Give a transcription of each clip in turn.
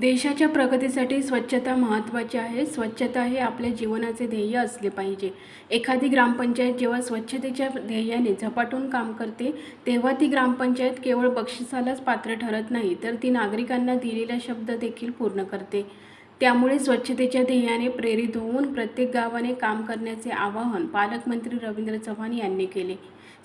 देशाच्या प्रगतीसाठी स्वच्छता महत्त्वाची आहे. स्वच्छता हे आपल्या जीवनाचे ध्येय असले पाहिजे. एखादी ग्रामपंचायत जेव्हा स्वच्छतेच्या ध्येयाने झपाटून काम करते तेव्हा ती ग्रामपंचायत केवळ बक्षिसालाच पात्र ठरत नाही तर ती नागरिकांना दिलेला शब्द देखील पूर्ण करते. त्यामुळे स्वच्छतेच्या ध्येयाने प्रेरित होऊन प्रत्येक गावाने काम करण्याचे आवाहन पालकमंत्री रवींद्र चव्हाण यांनी केले.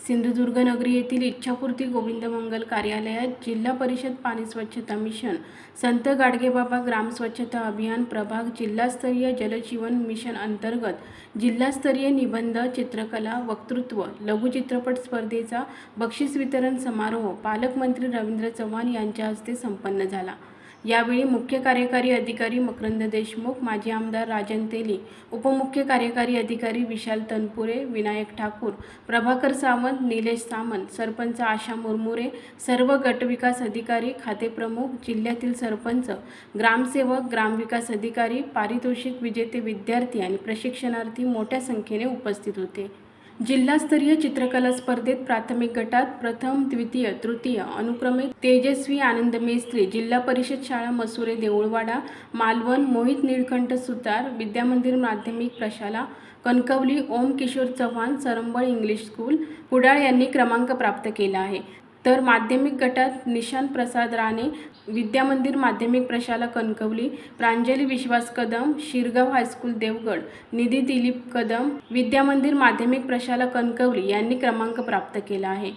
सिंधुदुर्ग नगरी येथील इच्छापूर्ती गोविंद मंगल कार्यालयात जिल्हा परिषद पाणी स्वच्छता मिशन संत गाडगेबाबा ग्राम स्वच्छता अभियान प्रभाग जिल्हास्तरीय जलजीवन मिशन अंतर्गत जिल्हास्तरीय निबंध चित्रकला वक्तृत्व लघुचित्रपट स्पर्धेचा बक्षीस वितरण समारोह पालकमंत्री रवींद्र चव्हाण यांच्या हस्ते संपन्न झाला. यावेळी मुख्य कार्यकारी अधिकारी मकरंद देशमुख माजी आमदार राजन तेली उपमुख्य कार्यकारी अधिकारी विशाल तनपुरे विनायक ठाकूर प्रभाकर सावंत निलेश सामंत सरपंच आशा मुरमुरे सर्व गटविकास अधिकारी खातेप्रमुख जिल्ह्यातील सरपंच ग्रामसेवक ग्रामविकास अधिकारी पारितोषिक विजेते विद्यार्थी आणि प्रशिक्षणार्थी मोठ्या संख्येने उपस्थित होते. जिल्हास्तरीय चित्रकला स्पर्धेत प्राथमिक गटात प्रथम द्वितीय तृतीय अनुक्रमे तेजस्वी आनंद मेस्त्री जिल्हा परिषद शाळा मसुरे देऊळवाडा मालवण मोहित निळकंठ सुतार विद्यामंदिर माध्यमिक प्रशाला कणकवली ओम किशोर चव्हाण सरंबळ इंग्लिश स्कूल कुडाळ यांनी क्रमांक प्राप्त केला आहे. तर माध्यमिक गटात निशांत प्रसाद राणे विद्यामंदिर माध्यमिक प्रशाला कणकवली प्रांजली विश्वास कदम शिरगाव हायस्कूल देवगड निधी दिलीप कदम विद्यामंदिर माध्यमिक प्रशाला कणकवली यांनी क्रमांक प्राप्त केला आहे.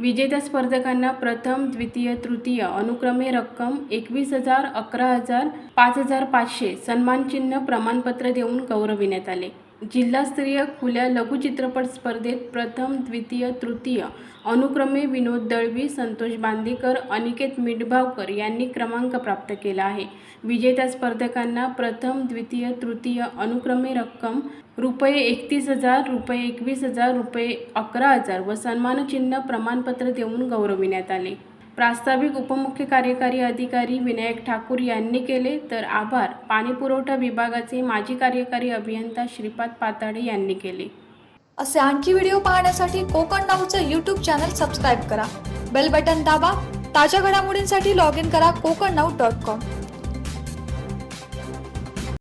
विजेत्या स्पर्धकांना प्रथम द्वितीय तृतीय अनुक्रमे रक्कम एकवीस हजार अकरा हजार पाच हजार पाचशे सन्मानचिन्ह प्रमाणपत्र देऊन गौरविण्यात आले. जिल्हास्तरीय खुल्या लघुचित्रपट स्पर्धेत प्रथम द्वितीय तृतीय अनुक्रमे विनोद दळवी संतोष बांदेकर अनिकेत मिठभावकर यांनी क्रमांक प्राप्त केला आहे. विजेत्या स्पर्धकांना प्रथम द्वितीय तृतीय अनुक्रमे रक्कम रुपये एकतीस हजार रुपये एकवीस हजार रुपये अकरा हजार व सन्मानचिन्ह प्रमाणपत्र देऊन गौरविण्यात आले. प्रास्ताविक उपमुख्य कार्यकारी अधिकारी विनायक ठाकूर यांनी केले. तर आभार. पाणीपुरवठा विभागाचे माजी कार्यकारी अभियंता श्रीपाद पाताडे यांनी केले. असे आणखी व्हिडिओ पाहण्यासाठी कोकण नाऊचं यूट्यूब चॅनल सबस्क्राईब करा. बेल बटन दाबा. ताज्या घडामोडींसाठी लॉग इन करा कोकण नाऊ डॉट कॉम